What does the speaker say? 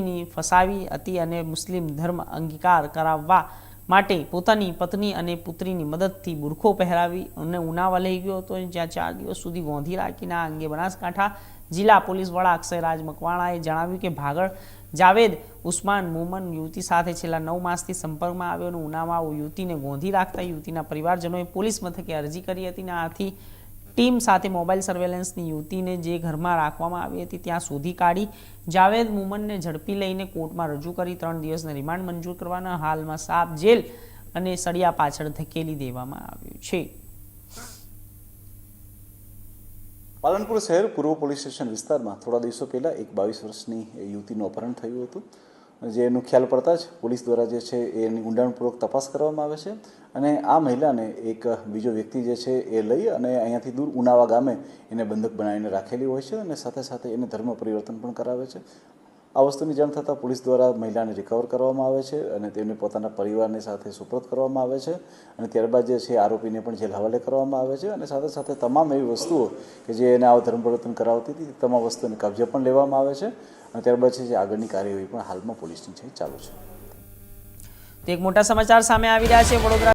ની ફસાવી હતી અને મુસ્લિમ ધર્મ અંગીકાર કરાવવા માટે પોતાની પત્ની અને પુત્રીની મદદથી બુરખો પહેરાવી અને ઉનાવા લઈ ગયો હતો. જ્યાં ચાર દિવસ સુધી ગોંધી રાખીને આ અંગે બનાસકાંઠા જિલ્લા પોલીસ વડા અક્ષયરાજ મકવાણાએ જણાવ્યું કે ભાગળ જાવેદ ઉસ્માન મોમન યુવતી સાથે છેલ્લા નવ માસથી સંપર્કમાં આવ્યો અને ઉનામાં યુવતીને ગોંધી રાખતા યુવતીના પરિવારજનોએ પોલીસ મથકે અરજી કરી હતી અને આથી ટીમ સાથે મોબાઈલ સર્વેલન્સની યુવતીને જે ઘરમાં રાખવામાં આવી હતી ત્યાં શોધી કાઢી. જાવેદ મુમનને ઝડપી લઈને કોર્ટમાં રજૂ કરી ત્રણ દિવસના રિમાન્ડ મંજૂર કરવાના. હાલમાં સાપ જેલ અને સળિયા પાછળ ધકેલી દેવામાં આવ્યું છે. પાલનપુર શહેર પૂર્વ પોલીસ સ્ટેશન વિસ્તારમાં થોડા દિવસો પહેલાં એક બાવીસ વર્ષની યુવતીનું અપહરણ થયું હતું. જે એનું ખ્યાલ પડતા જ પોલીસ દ્વારા જે છે એની ઊંડાણપૂર્વક તપાસ કરવામાં આવે છે. અને આ મહિલાને એક બીજો વ્યક્તિ જે છે એ લઈ અને અહીંયાથી દૂર ઉનાવા ગામે એને બંધક બનાવીને રાખેલી હોય છે અને સાથે સાથે એને ધર્મ પરિવર્તન પણ કરાવે છે. આ વસ્તુની જાણ થતાં પોલીસ દ્વારા મહિલાને રિકવર કરવામાં આવે છે અને તેમને પોતાના પરિવારની સાથે સુપ્રત કરવામાં આવે છે અને ત્યારબાદ જે છે આરોપીને પણ જેલ હવાલે કરવામાં આવે છે અને સાથે સાથે તમામ એવી વસ્તુઓ કે જે એને આવા ધર્મ પરિવર્તન કરાવતી હતી તમામ વસ્તુને કબજે પણ લેવામાં આવે છે. અને ત્યારબાદ છે જે આગળની કાર્યવાહી પણ હાલમાં પોલીસની છે ચાલુ છે. તો એક મોટા સમાચાર સામે આવી રહ્યા છે. વડોદરા